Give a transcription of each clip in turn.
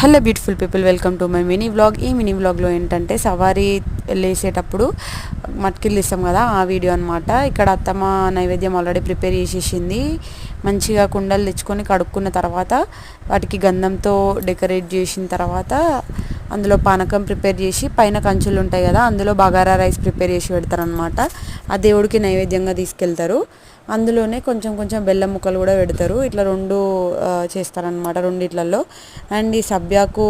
Hello beautiful people welcome to my mini vlog. ఈ mini వ్లాగ్లో ఏంటంటే సవారీ వెళ్ళేసేటప్పుడు మట్కిలు ఇస్తాం కదా ఆ వీడియో అనమాట ఇక్కడ అత్తమ్మ నైవేద్యం ఆల్రెడీ ప్రిపేర్ చేసేసింది. మంచిగా కుండలు తెచ్చుకొని కడుక్కున్న తర్వాత వాటికి గంధంతో డెకరేట్ చేసిన తర్వాత అందులో పానకం ప్రిపేర్ చేసి పైన కంచులు ఉంటాయి కదా అందులో బగారా రైస్ ప్రిపేర్ చేసి పెడతారనమాట ఆ దేవుడికి నైవేద్యంగా తీసుకెళ్తారు. అందులోనే కొంచెం కొంచెం బెల్లం ముక్కలు కూడా పెడతారు. ఇట్లా రెండు చేస్తారనమాట రెండిట్లలో. అండ్ ఈ సబ్యాకు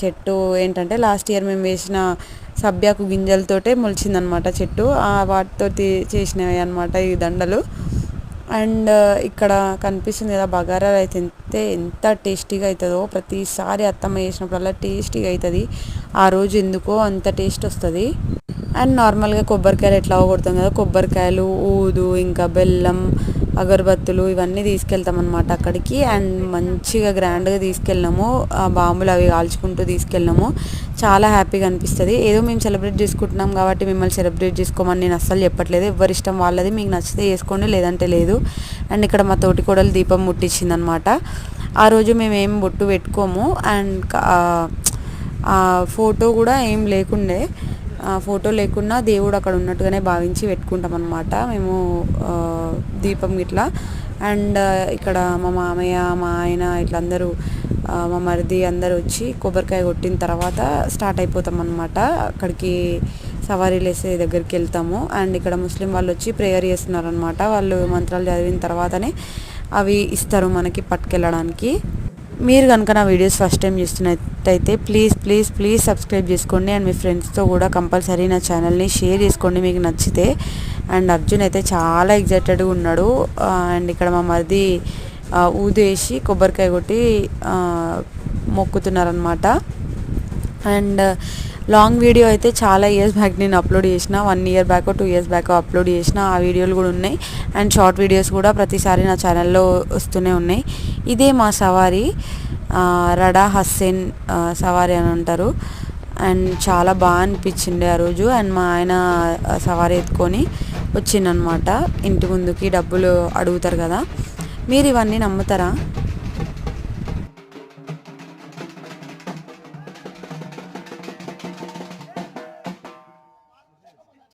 చెట్టు ఏంటంటే లాస్ట్ ఇయర్ మేము వేసిన సబ్యాకు గింజలతోటే మొలిచిందనమాట చెట్టు. ఆ వాటితో చేసినవి అనమాట ఈ దండలు. అండ్ ఇక్కడ కనిపిస్తుంది కదా బగారా అయితే ఎంత ఎంత టేస్టీగా అవుతుందో ప్రతిసారి అత్తమ్మ చేసినప్పుడల్లా టేస్టీగా అవుతుంది ఆ రోజు ఎందుకో అంత టేస్ట్ వస్తుంది. అండ్ నార్మల్గా కొబ్బరికాయలు ఎట్లా కొడతాం కదా కొబ్బరికాయలు ఊదు ఇంకా బెల్లం అగరబత్తులు ఇవన్నీ తీసుకెళ్తాం అనమాట అక్కడికి. అండ్ మంచిగా గ్రాండ్గా తీసుకెళ్ళినాము. ఆ బాంబులు అవి కాల్చుకుంటూ తీసుకెళ్ళినాము. చాలా హ్యాపీగా అనిపిస్తుంది. ఏదో మేము సెలబ్రేట్ చేసుకుంటున్నాం కాబట్టి మిమ్మల్ని సెలబ్రేట్ చేసుకోమని నేను అస్సలు చెప్పట్లేదు. ఎవరి ఇష్టం వాళ్ళది మీకు నచ్చితే చేసుకోండి లేదంటే లేదు. అండ్ ఇక్కడ మా తోటి కోడలు దీపం ముట్టించిందనమాట ఆ రోజు మేము ఏం బొట్టు పెట్టుకోము. అండ్ ఆ ఫోటో కూడా ఏం లేకుండే. ఫోటో లేకున్నా దేవుడు అక్కడ ఉన్నట్టుగానే భావించి పెట్టుకుంటాం అనమాట మేము దీపం ఇట్లా అండ్ ఇక్కడ మా మామయ్య మా ఆయన ఇట్లా అందరూ మా మరిది అందరూ వచ్చి కొబ్బరికాయ కొట్టిన తర్వాత స్టార్ట్ అయిపోతాం అనమాట అక్కడికి సవారీలు వేసే దగ్గరికి వెళ్తాము. అండ్ ఇక్కడ ముస్లిం వాళ్ళు వచ్చి ప్రేయర్ చేస్తున్నారు అనమాట వాళ్ళు మంత్రాలు చదివిన తర్వాతనే అవి ఇస్తారు మనకి పట్టుకెళ్ళడానికి. మీరు కనుక నా వీడియోస్ ఫస్ట్ టైం చూస్తున్నట్టయితే ప్లీజ్ ప్లీజ్ ప్లీజ్ సబ్స్క్రైబ్ చేసుకోండి అండ్ మీ ఫ్రెండ్స్తో కూడా కంపల్సరీ నా ఛానల్ని షేర్ చేసుకోండి మీకు నచ్చితే. అండ్ అర్జున్ అయితే చాలా ఎగ్జైటెడ్గా ఉన్నాడు. Uh, అండ్ ఇక్కడ మా మరిది uh, ఊదేసి కొబ్బరికాయ కొట్టి uh, మొక్కుతున్నారనమాట అండ్ లాంగ్ వీడియో అయితే చాలా ఇయర్స్ బ్యాక్ నేను అప్లోడ్ చేసిన one year back two years back upload చేసిన. ఆ వీడియోలు కూడా ఉన్నాయి. అండ్ షార్ట్ వీడియోస్ కూడా ప్రతిసారి నా ఛానల్లో వస్తూనే ఉన్నాయి. ఇదే మా సవారీ. రడా హస్సేన్ సవారీ అని అంటారు. అండ్ చాలా బాగా అనిపించింది ఆ రోజు. అండ్ మా ఆయన సవారీ ఎత్తుకొని వచ్చిందనమాట ఇంటి ముందుకి డబ్బులు అడుగుతారు కదా. మీరు ఇవన్నీ నమ్ముతారా?